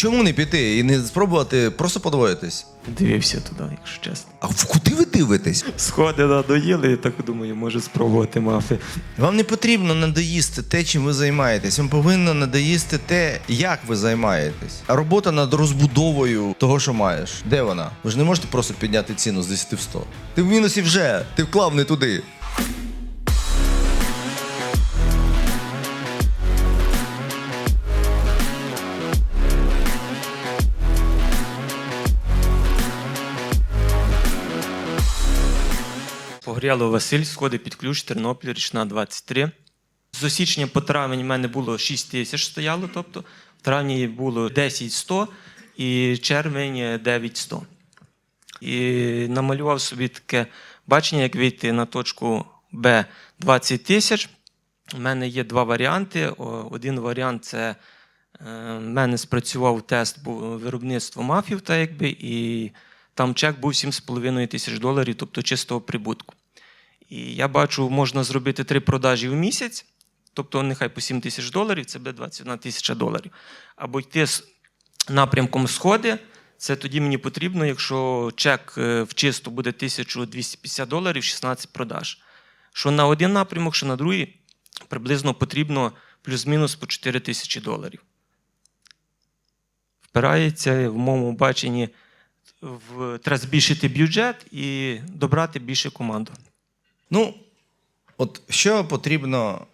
чому не піти і не спробувати просто подвоїтись? Дивився туди, якщо чесно. А в куди ви дивитесь? Сходи надоїли, я так думаю, може спробувати мафи. Вам не потрібно надоїсти те, чим ви займаєтесь. Вам повинно надоїсти те, як ви займаєтесь. А робота над розбудовою того, що маєш. Де вона? Ви ж не можете просто підняти ціну з 10 в 100. Ти в мінусі вже, ти вклав не туди. Погряло Василь, сходи під ключ, Тернопіль, річна 23. З січня по травень в мене було 6 тисяч стояло, тобто в травні було 10 100 і червень 9 100. І намалював собі таке бачення, як вийти на точку Б 20 тисяч. У мене є два варіанти. Один варіант це е, в мене спрацював тест виробництво мафів, та якби, і там чек був 7,5 тисяч доларів, тобто чистого прибутку. І я бачу, можна зробити три продажі в місяць, тобто нехай по 7 тисяч доларів, це буде 21 тисяча доларів. Або йти з напрямком сходи. Це тоді мені потрібно, якщо чек е, в чисто буде 1250 доларів, 16 продаж. Що на один напрямок, що на другий, приблизно потрібно плюс-мінус по 4 тисячі доларів. Впирається в моєму баченні в треба збільшити бюджет і добрати більше команду. Ну, от що потрібно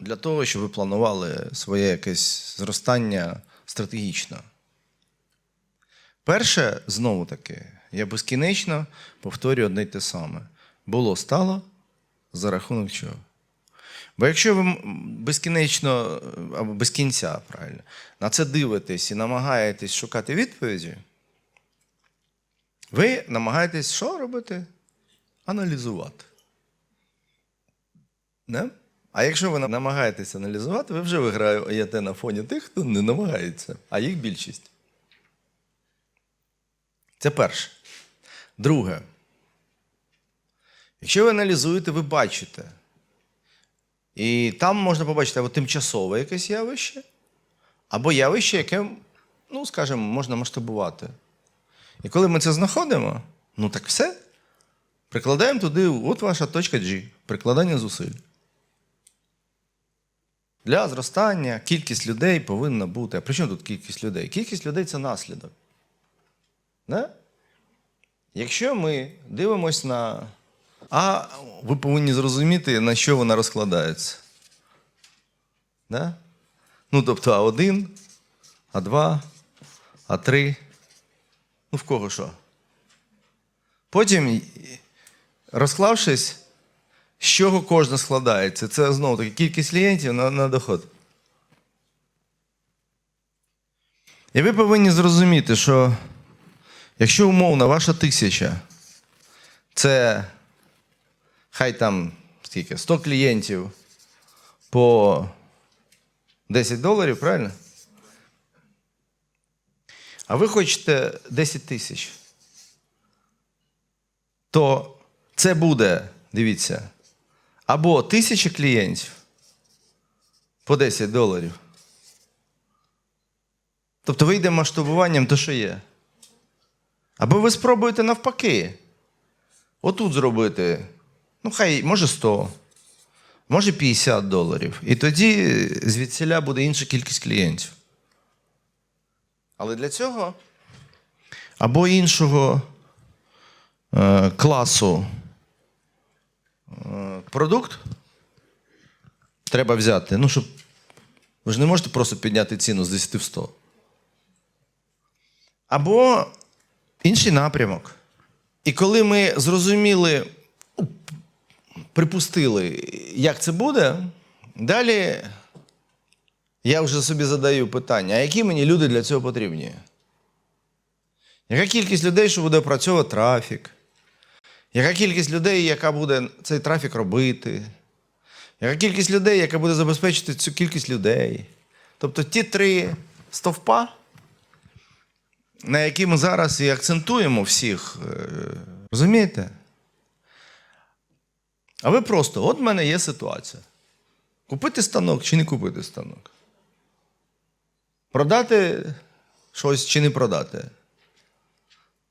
для того, щоб ви планували своє якесь зростання стратегічно? Перше, знову таки, я безкінечно повторюю одне й те саме. Було стало за рахунок чого? Бо якщо ви безкінечно е, або без кінця, правильно, на це дивитесь і намагаєтесь шукати відповіді, ви намагаєтесь що робити? Аналізувати. Не? А якщо ви намагаєтесь аналізувати, ви вже виграєте на фоні тих, хто не намагається, а їх більшість. Це перше. Друге. Якщо ви аналізуєте, ви бачите. І там можна побачити або тимчасове якесь явище, або явище, яке, ну, скажімо, можна масштабувати. І коли ми це знаходимо, ну так все. Прикладаємо туди, от ваша точка G, прикладання зусиль. Для зростання кількість людей повинна бути. А при чому тут кількість людей? Кількість людей це наслідок. Не? Якщо ми дивимось на. А ви повинні зрозуміти, на що вона розкладається. Не? Ну, тобто А1, А2, А3. Ну, в кого що? Потім, розклавшись, з чого кожна складається? Це знову таки кількість клієнтів на, на доход. І ви повинні зрозуміти, що якщо умовно ваша тисяча це хай там скільки, 100 клієнтів по 10 доларів, правильно? А ви хочете 10 тисяч, то це буде, дивіться, або тисяча клієнтів по 10 доларів. Тобто вийде масштабуванням то, що є. Або ви спробуєте навпаки. Отут зробити, ну хай, може 100, може 50 доларів. І тоді звідсіля буде інша кількість клієнтів. Але для цього або іншого е, класу продукт треба взяти. Ну, щоб ви ж не можете просто підняти ціну з 10 в 100. Або інший напрямок. І коли ми зрозуміли, ну, припустили, як це буде, далі я вже собі задаю питання: а які мені люди для цього потрібні? Яка кількість людей, що буде опрацьовувати трафік? Яка кількість людей, яка буде цей трафік робити? Яка кількість людей, яка буде забезпечити цю кількість людей? Тобто ті три стовпа, на які ми зараз і акцентуємо всіх. е, Розумієте? А ви просто, от в мене є ситуація. Купити станок чи не купити станок? Продати щось чи не продати.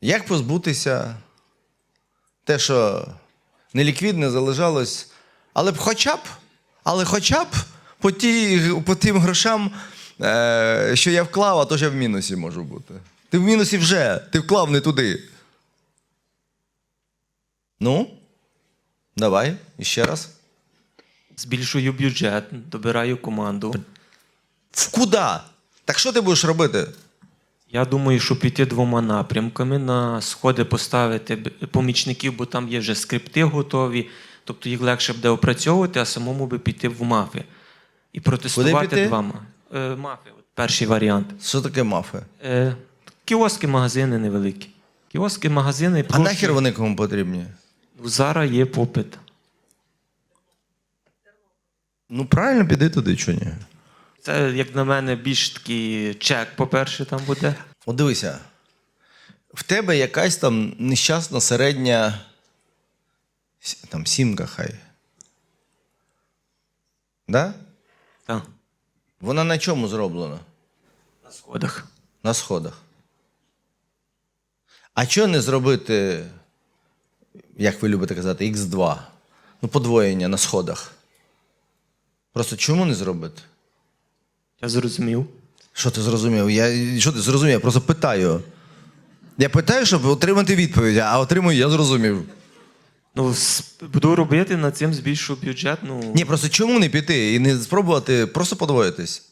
Як позбутися те, що неліквідне залежалось, але б хоча б, але хоча б по, ті, по тим грошам, е, що я вклав, а то ж я в мінусі можу бути. Ти в мінусі вже, ти вклав не туди. Ну, давай, іще раз. Збільшую бюджет, добираю команду. В куда? Так що ти будеш робити? Я думаю, що піти двома напрямками на сходи поставити помічників, бо там є вже скрипти готові, тобто їх легше буде опрацьовувати, а самому би піти в мафи. І протестувати два е, мафи. От перший варіант. Що таке мафи? Е, кіоски, магазини невеликі. Кіоски, магазини. А просто- нахер вони кому потрібні? Зараз є попит. Ну, правильно піди туди, чи ні? Це, як на мене, більш такий чек, по-перше, там буде. От дивися, в тебе якась там нещасна середня там сімка хай. Да? Так, Вона на чому зроблена? на сходах. На сходах. А чого не зробити, як ви любите казати, Х2? Ну, подвоєння на сходах. Просто чому не зробити? Я зрозумів. Що ти зрозумів? Я, що ти зрозумів? Я просто питаю. Я питаю, щоб отримати відповідь, а отримую, я зрозумів. Ну, с- буду робити над цим збільшу бюджет. Ну, Ні, просто чому не піти і не спробувати просто подвоїтись?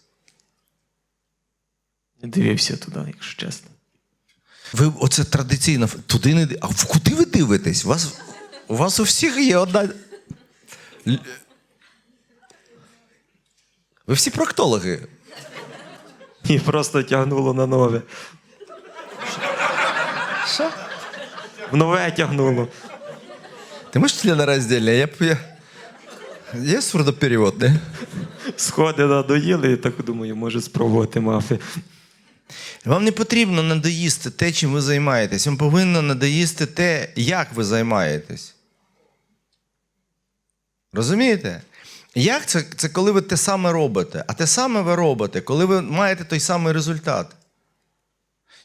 не дивився туди, якщо чесно. Ви оце традиційно туди не ди- А в куди ви дивитесь? У вас, у вас у всіх є одна. Л- Ви всі проктологи. І просто тягнуло на нове. Що? В нове тягнуло. Ти можеш членораздільне? Я, б- я... Є сурдоперевод, не? Сходи надоїли, і так думаю, може спробувати мафи. Вам не потрібно надоїсти те, чим ви займаєтесь. Вам повинно надоїсти те, як ви займаєтесь. Розумієте? Як це? Це коли ви те саме робите. А те саме ви робите, коли ви маєте той самий результат.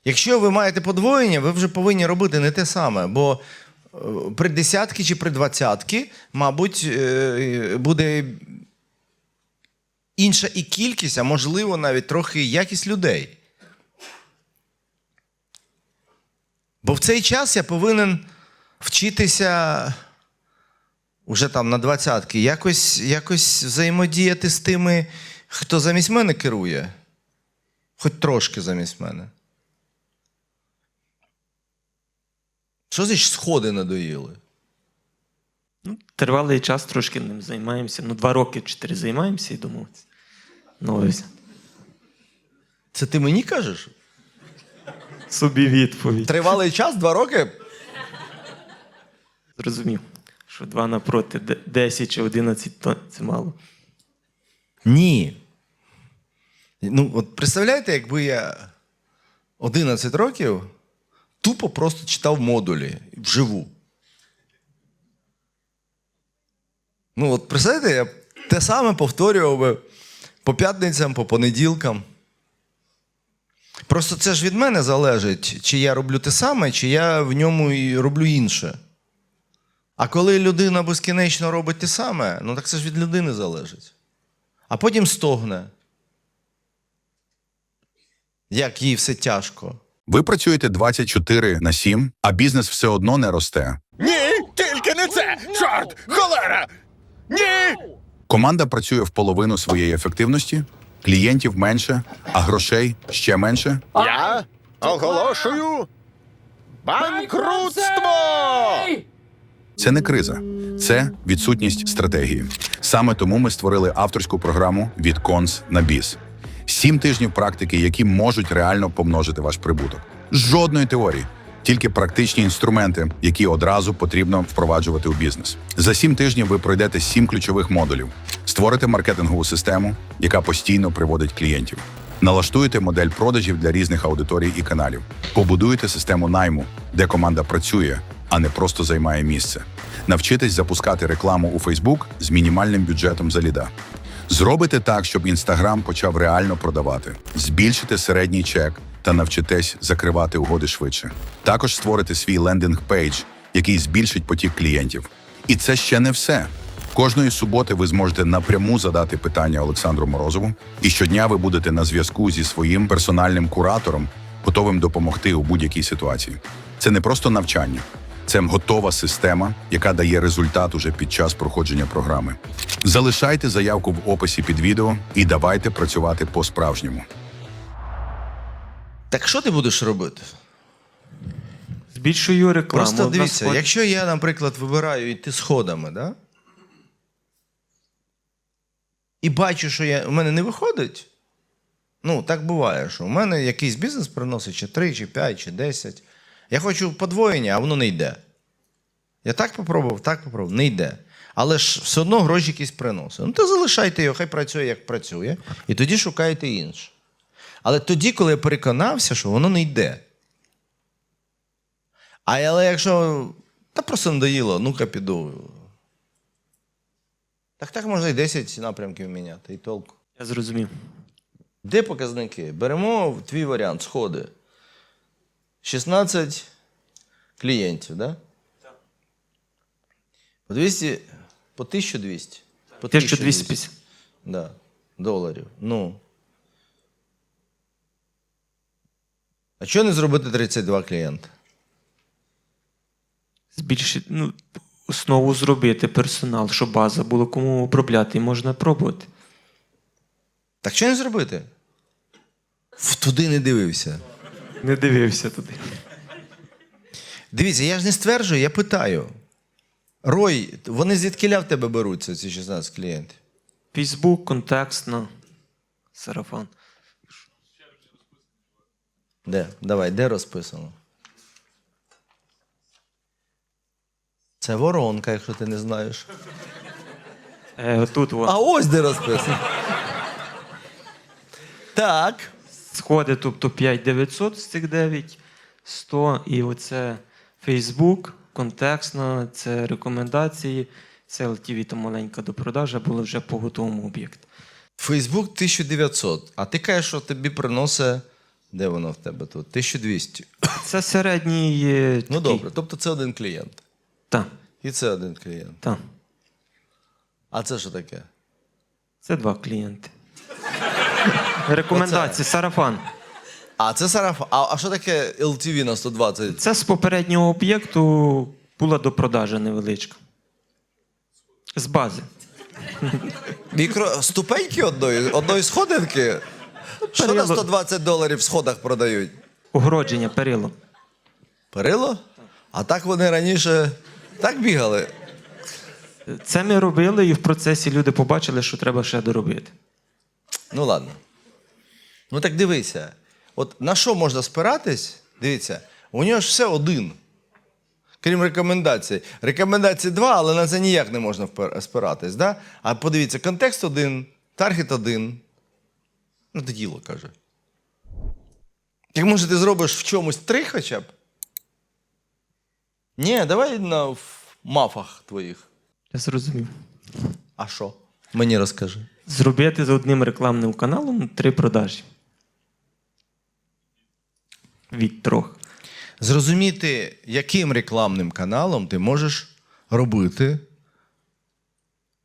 Якщо ви маєте подвоєння, ви вже повинні робити не те саме. Бо е, при десятки чи при двадцятки, мабуть, е, буде інша і кількість, а можливо, навіть трохи якість людей. Бо в цей час я повинен вчитися уже там на двадцятки, якось, якось взаємодіяти з тими, хто замість мене керує. Хоч трошки замість мене. Що значить сходи надоїли? Ну, тривалий час трошки ним займаємося. Ну, два роки, чотири займаємося і думав. Ну, ось. Це ти мені кажеш? Собі відповідь. Тривалий час, два роки? Зрозумів, що два напроти 10 чи 11 то це мало. Ні. Ну, от представляєте, якби я 11 років тупо просто читав модулі вживу. Ну, от представляєте, я те саме повторював би по п'ятницям, по понеділкам. Просто це ж від мене залежить, чи я роблю те саме, чи я в ньому і роблю інше. А коли людина безкінечно робить те саме, ну так це ж від людини залежить а потім стогне. Як їй все тяжко. Ви працюєте 24 на 7, а бізнес все одно не росте. Ні, тільки не це! Чорт! Холера! Ні! Команда працює в половину своєї ефективності, клієнтів менше, а грошей ще менше. Я оголошую банкрутство! Це не криза, це відсутність стратегії. Саме тому ми створили авторську програму від конс на біс. Сім тижнів практики, які можуть реально помножити ваш прибуток. Жодної теорії, тільки практичні інструменти, які одразу потрібно впроваджувати у бізнес. За сім тижнів ви пройдете сім ключових модулів, створите маркетингову систему, яка постійно приводить клієнтів. Налаштуєте модель продажів для різних аудиторій і каналів, побудуєте систему найму, де команда працює, а не просто займає місце. Навчитесь запускати рекламу у Facebook з мінімальним бюджетом за ліда. Зробите так, щоб Інстаграм почав реально продавати, збільшите середній чек та навчитесь закривати угоди швидше. Також створите свій лендинг-пейдж, який збільшить потік клієнтів. І це ще не все. Кожної суботи ви зможете напряму задати питання Олександру Морозову, і щодня ви будете на зв'язку зі своїм персональним куратором, готовим допомогти у будь-якій ситуації. Це не просто навчання, це готова система, яка дає результат уже під час проходження програми. Залишайте заявку в описі під відео і давайте працювати по-справжньому. Так що ти будеш робити? Збільшую рекламу. Просто дивіться, сході. якщо я, наприклад, вибираю йти сходами, да? і бачу, що я, у мене не виходить. Ну, так буває, що у мене якийсь бізнес приносить чи 3, чи 5, чи 10. Я хочу подвоєння, а воно не йде. Я так попробував, так попробував, не йде. Але ж все одно гроші якісь приносить. Ну, то залишайте його, хай працює, як працює, і тоді шукайте інше. Але тоді, коли я переконався, що воно не йде. А але якщо та просто надоїло, ну-ка піду. Так так можна і 10 напрямків міняти, і толку. Я зрозумів. Де показники? Беремо твій варіант сходи. 16 клієнтів, да? Так. По 200, по 1200. По 1250. Да, доларів. Ну. А чого не зробити 32 клієнти? Збільшити, ну, основу зробити персонал, щоб база було кому обробляти, і можна пробувати. Так що не зробити? В туди не дивився. Не дивився туди. Дивіться, я ж не стверджую, я питаю. Рой, вони звідкиля в тебе беруться, ці 16 клієнтів? Фейсбук, контекстно, сарафан. Де? Давай, де розписано? Це воронка, якщо ти не знаєш. Е, тут о, А ось де розписано. Так. Сходи, тобто 5900 з цих 9, 100, і оце Фейсбук, контекстно, це рекомендації, це LTV та маленька до продажа, було вже по готовому об'єкту. Фейсбук 1900. А ти кажеш, що тобі приносить. Де воно в тебе тут? 1200. Це середній. е, Ну добре, тобто це один клієнт. Так, І це один клієнт. так. А це що таке? Це два клієнти. Рекомендації, сарафан. А, це сарафан. А, а що таке LTV на 120? Це з попереднього об'єкту була до продажі невеличка. З бази. Мікро... Ступеньки одної, одної сходинки? Що на перило. 120 доларів в сходах продають? Огородження, перило. Перило? А так вони раніше так бігали. Це ми робили, і в процесі люди побачили, що треба ще доробити. Ну ладно. Ну так дивися. От на що можна спиратись? Дивіться, у нього ж все один. Крім рекомендацій. Рекомендації два, але на це ніяк не можна спиратись. Да? А подивіться, контекст один, таргет один. Ну, то діло каже. Так може ти зробиш в чомусь три хоча б? Ні, давай на в мафах твоїх. Я зрозумів. А що? Мені розкажи. Зробити з одним рекламним каналом три продажі. Від трьох. Зрозуміти, яким рекламним каналом ти можеш робити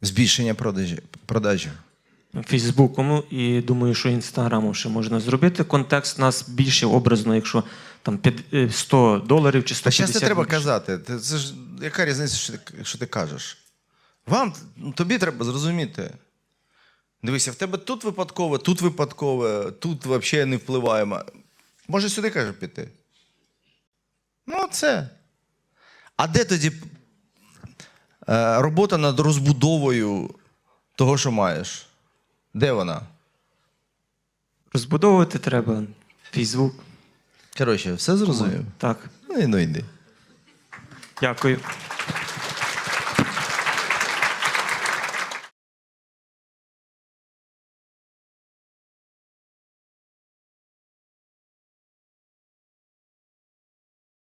збільшення продажі, продажі. Фейсбуком і думаю, що інстаграмом ще можна зробити. Контекст у нас більше образно, якщо там е, 100 доларів чи Та 150 зараз не треба казати. Це ж яка різниця, що ти, що ти кажеш? Вам, ну, тобі треба зрозуміти. Дивися, в тебе тут випадкове, тут випадкове, тут взагалі не впливаємо. Може сюди каже піти. Ну, це. А де тоді е, робота над розбудовою того, що маєш? Де вона? Розбудовувати треба Фейсбук. Коротше, все зрозумів? Так. Ну, і ну йди. Дякую.